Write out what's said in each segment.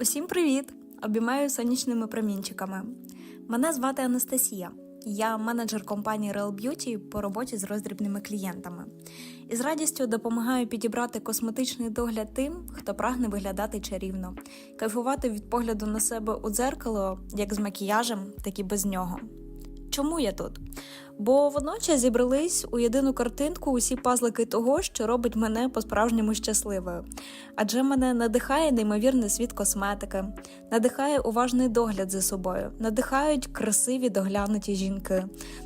Усім привіт! Обіймаю сонячними промінчиками. Мене звати Анастасія. Я менеджер компанії Real Beauty по роботі з роздрібними клієнтами. І з радістю допомагаю підібрати косметичний догляд тим, хто прагне виглядати чарівно, кайфувати від погляду на себе у дзеркало як з макіяжем, так і без нього. Чому я тут? Бо водночас зібрались у єдину картинку усі пазлики того, що робить мене по-справжньому щасливою. Адже мене надихає неймовірний світ косметики, надихає уважний догляд за собою, надихають красиві доглянуті жінки,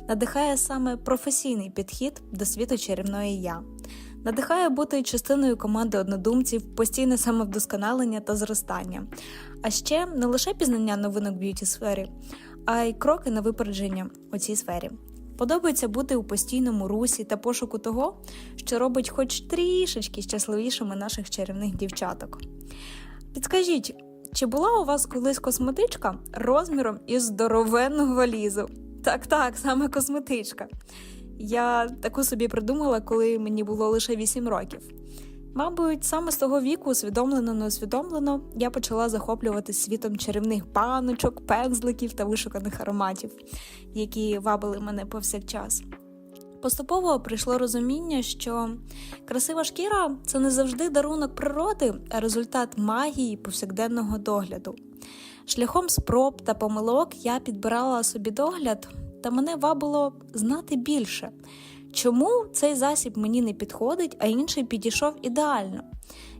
надихає саме професійний підхід до світу чарівної я. Надихає бути частиною команди однодумців, постійне самовдосконалення та зростання. А ще не лише пізнання новинок б'юті сфері, а й кроки на випередження у цій сфері. Подобається бути у постійному русі та пошуку того, що робить хоч трішечки щасливішими наших чарівних дівчаток. Підскажіть, чи була у вас колись косметичка розміром із здоровенного валізу? Так, так, саме косметичка. Я таку собі придумала, коли мені було лише 8 років. Мабуть, саме з того віку, усвідомлено неусвідомлено, я почала захоплюватися світом чарівних баночок, пензликів та вишуканих ароматів, які вабили мене повсякчас. Поступово прийшло розуміння, що красива шкіра це не завжди дарунок природи, а результат магії повсякденного догляду. Шляхом спроб та помилок я підбирала собі догляд, та мене вабило знати більше. Чому цей засіб мені не підходить, а інший підійшов ідеально?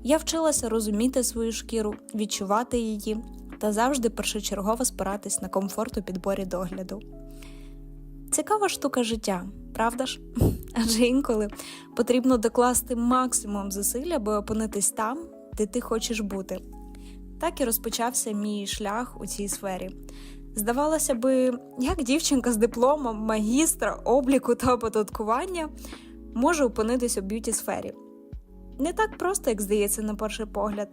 Я вчилася розуміти свою шкіру, відчувати її та завжди першочергово спиратись на комфорт у підборі догляду. Цікава штука життя, правда ж? Адже інколи потрібно докласти максимум зусиль, аби опинитись там, де ти хочеш бути. Так і розпочався мій шлях у цій сфері. Здавалося би, як дівчинка з дипломом магістра обліку та оподаткування може опинитись у б'юті сфері. Не так просто, як здається, на перший погляд.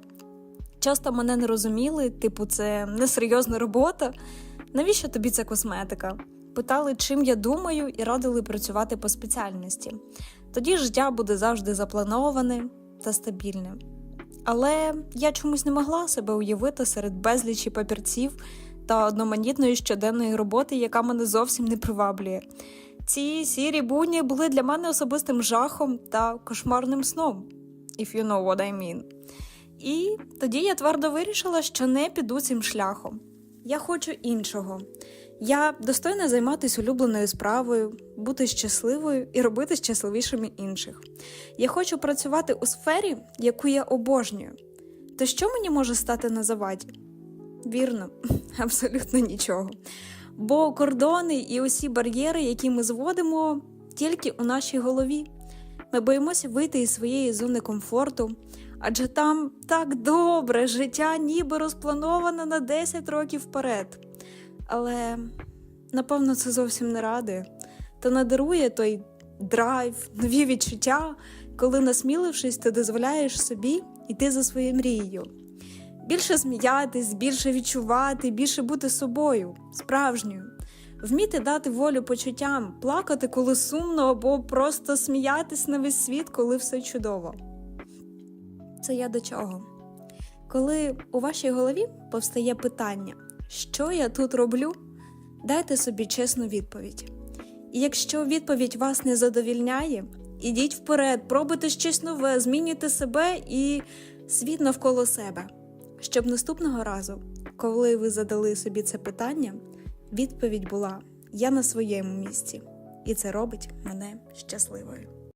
Часто мене не розуміли, типу, це несерйозна робота. Навіщо тобі ця косметика? Питали, чим я думаю, і радили працювати по спеціальності. Тоді життя буде завжди заплановане та стабільне. Але я чомусь не могла себе уявити серед безлічі папірців та одноманітної щоденної роботи, яка мене зовсім не приваблює. Ці сірі будні були для мене особистим жахом та кошмарним сном, if you know what I mean. І тоді я твердо вирішила, що не піду цим шляхом. Я хочу іншого. Я достойна займатися улюбленою справою, бути щасливою і робити щасливішими інших. Я хочу працювати у сфері, яку я обожнюю. То що мені може стати на заваді? Вірно, абсолютно нічого. Бо кордони і усі бар'єри, які ми зводимо, тільки у нашій голові. Ми боїмося вийти із своєї зони комфорту, адже там так добре життя ніби розплановане на 10 років вперед. Але напевно це зовсім не радує, та надарує той драйв, нові відчуття, коли, насмілившись, ти дозволяєш собі йти за своєю мрією. Більше сміятись, більше відчувати, більше бути собою, справжньою, вміти дати волю почуттям, плакати, коли сумно, або просто сміятись на весь світ, коли все чудово. Це я до чого? Коли у вашій голові повстає питання, що я тут роблю, дайте собі чесну відповідь. І якщо відповідь вас не задовільняє, ідіть вперед, пробуйте щось нове, змінюйте себе і світ навколо себе щоб наступного разу, коли ви задали собі це питання, відповідь була: Я на своєму місці, і це робить мене щасливою.